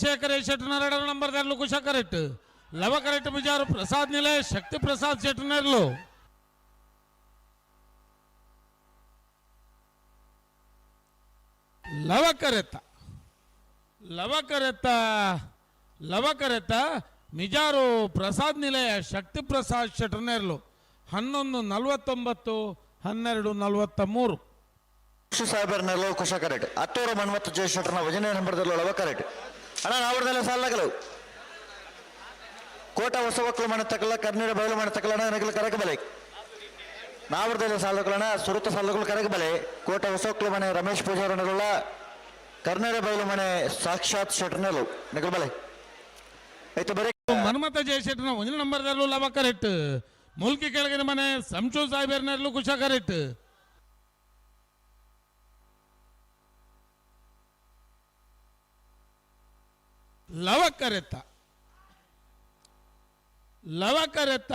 ಶೇಖರ ಎರಡರ ನಂಬರ್ ದಾರ್ಲು Kusha correct Lava correct Mijaru Prasad Nilaya, Shakti Prasad ಶೆಟ್ಟನರ್ಲು Lava ಕರೆತ Lava ಕರೆತ Lava ಕರೆತ Mijar Prasad Nilaya, Shakti Prasad ಶೆಟ್ಟನೇರ್ಲು ಹನ್ನೊಂದು ನಲವತ್ತೊಂಬತ್ತು, ಹನ್ನೆರಡು ನಲವತ್ತ ಮೂರು ಕೃಷಿ ನೆಲವು ಕುಶ ಕರೆಕ್ಟ್ ಹತ್ತೂರು ಮನ್ಮತ್ತು ಜಯಶೆಟ್ಟರ್ನ ವಜನೆ ನಂಬರ್ದಲ್ಲೂ ಲವ ಕರೆಕ್ಟ್ ಅಣ್ಣ ನಾವರ್ದಲ್ಲ ಸಾಲಗಳು ಕೋಟ ಹೊಸ ಒಕ್ಕಲು ಮನೆ ತಕಲ ಕರ್ನೀರ ಬಯಲು ಮಾಡತಕ್ಕಲ್ಲ ನನಗೆ ಕರಕ ಬಲೆ. ನಾವರ್ದಲ್ಲ ಸಾಲಗಳಣ ಸುರತ ಸಾಲಗಳು ಕರಕ ಬಲೆ. ಕೋಟ ಹೊಸ ಒಕ್ಕಲು ಮನೆ, ರಮೇಶ್ ಪೂಜಾರನಗಳ ಕರ್ನೀರ ಬಯಲು ಮನೆ ಸಾಕ್ಷಾತ್ ಶೆಟ್ಟರ್ನಲು ನಗಲ್ ಬಲೆ. ಆಯ್ತು, ಬರೀ. ಮನ್ಮತ ಜಯಶೆಟ್ಟನ ಒಂದು ಲವ ಕರೆಕ್ಟ್ ಮುಲ್ಕಿ ಕೆಳಗಿನ ಮನೆ ಸಂಶು ಸಾಹೇಬರ್ನಲ್ಲೂ ಕುಶ ಲವಕರೆತ ಲವ ಕರೆತ್ತ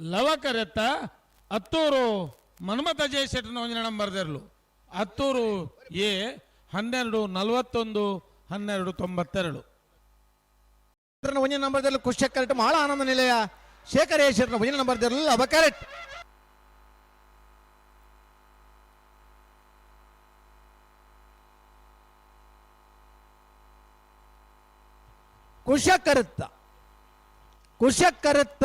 ಲವ ಕರೆತ್ತ ಹತ್ತೂರು ಮನ್ಮತ ಜಯಶೆಟ್ಟನ ಒಂದಿನ ನಂಬರ್ದರ್ಲು ಹತ್ತೂರು ಎ ಹನ್ನೆರಡು ನಲವತ್ತೊಂದು, ಹನ್ನೆರಡು ತೊಂಬತ್ತೆರಡು. ನಂಬರ್ ನಂಬರ್ದಲ್ಲಿ ಖುಷಿ ಕರೆಕ್ಟ್ ಬಹಳ ಆನಂದ ನಿಲಯ ಶೇಖರೇಶ್ವರನ ಒಂಜಿನ ನಂಬರ್ ಲವ ಕರೆಕ್ಟ್ ಕುಶ ಕರುತ್ತ ಕುಶ ಕರುತ್ತ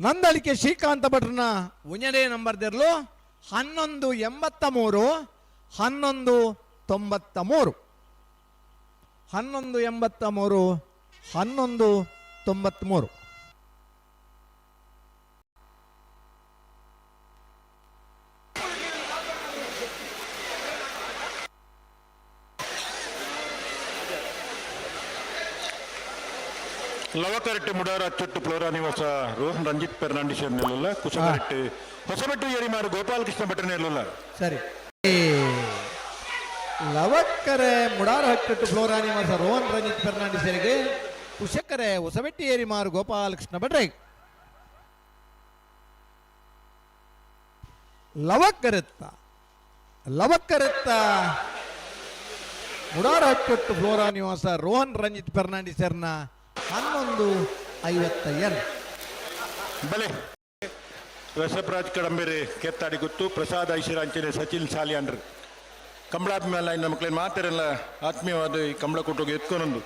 ನಂದಳಿಕೆ ಶ್ರೀಕಾಂತ ಭಟ್ರನ ಉಂಜನೆ ನಂಬರ್ ದಿರ್ಲು ಹನ್ನೊಂದು ಎಂಬತ್ತ ಮೂರು ಹನ್ನೊಂದು ತೊಂಬತ್ತ ಮೂರು ಹನ್ನೊಂದು ಎಂಬತ್ತ ಮೂರು ಹನ್ನೊಂದು ತೊಂಬತ್ತ್ಮೂರು ಲವಕರಟ್ಟೆ ಮುಡಾರ ಅಚ್ಚೊಟ್ಟು ಫ್ಲೋರಾ ನಿವಾಸ ರೋಹನ್ ರಂಜಿತ್ ಫೆರ್ನಾಂಡಿಸ್ ನೆಲ್ಲ ಕುಶಕರಟ್ಟೆ ಹೊಸಬೆಟ್ಟು ಏರಿಮಾರು ಗೋಪಾಲಕೃಷ್ಣ ಭಟ್ರ ನೆಲ್ಲ ಸರಿ. ಲವಕ್ಕರೆ ಮುಡಾರ ಹಕ್ಕಟ್ಟು ಫ್ಲೋರಾನಿವಾಸ ರೋಹನ್ ರಂಜಿತ್ ಫೆರ್ನಾಂಡಿಸರಿಗೆ ಕುಶಕರೆ ಹೊಸಬೆಟ್ಟಿ ಏರಿಮಾರು ಗೋಪಾಲಕೃಷ್ಣ ಭಟ್ರೆ. ಲವಕ್ಕರೆತ್ತ ಲವಕ್ಕರೆತ್ತ ಮುಡಾರ ಹಕ್ಕಟ್ಟು ಫ್ಲೋರಾ ನಿವಾಸ ರೋಹನ್ ರಂಜಿತ್ ಫೆರ್ನಾಂಡಿಸರ್ನ ಹನ್ನೊಂದು ಐವತ್ತ ಎರಡು ಬಲೆ ರಸಪ್ರಾಜ್ ಕಡಂಬೇರಿ, ಕೆತ್ತಾಡಿ ಗೊತ್ತು, ಪ್ರಸಾದ್ ಐಶ್ವರಾಂಚನೆ ಸಚಿನ್ ಸಾಲಿಯಾಂಡ್ರ್ ಕಂಬಳ ಮೇಲೆ ನಮ್ಮ ಮಕ್ಕಳೇನು ಮಾತಾರಲ್ಲ ಆತ್ಮೀಯವಾದ ಈ ಕಂಬಳ ಕೊಟ್ಟೋಗಿ ಎತ್ಕೊಂಡೊಂದು